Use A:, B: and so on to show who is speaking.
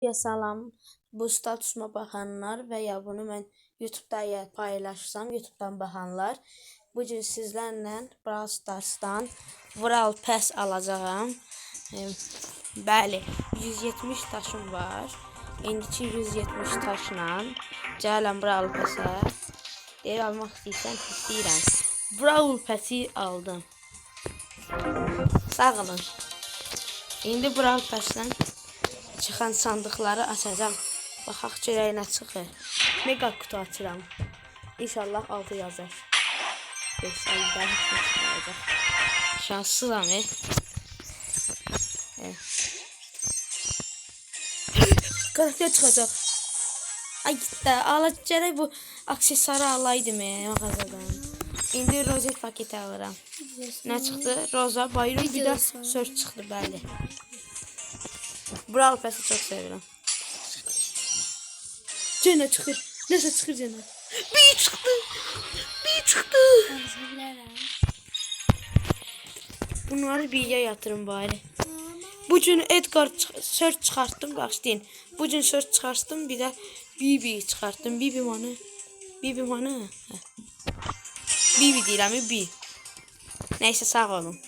A: Ya salam, bu statusuma baxanlar və ya bunu mən YouTube-da paylaşsam, YouTube-dan baxanlar, bu gün sizlərlə Brawl Stars-dan Vural Pass alacağam. Bəli, 170 taşım var. İndiki 170 taşla gələm Brawl Pass-ə. Deyir almaq istəyirsən, istəyirəm. Brawl Pass-i aldım. Sağ olun. İndi Brawl Pass-dən çıxan sandıqları açacağam. Baxaq görək nə çıxır. Mega kutu açıram. İnşallah 6 yazar. 5 ayda çıxacaq. Şanslıyam, e. Evet. Karakter çıxacaq. Ay gitti. Ala gərək bu aksesuarı alaydım e, mağazadan. İndi rozet paketi alıram. Nə çıxdı? Roza, bayram, bir də sörç çıxdı, bəli. Brawl Pass'ı çok seviyorum. Cene çıkır. Neyse çıkır Cene. Bir çıktı. Bir çıktı. Bunları bilgiye yatırın bari. Bu gün Edgar search çıkarttım bağışlayın. Bu gün search çıkarttım bir de Bibi çıkarttım. Bibi manı. Bibi manı. Bibi deyirəm, Bibi. Neyse sağ olun.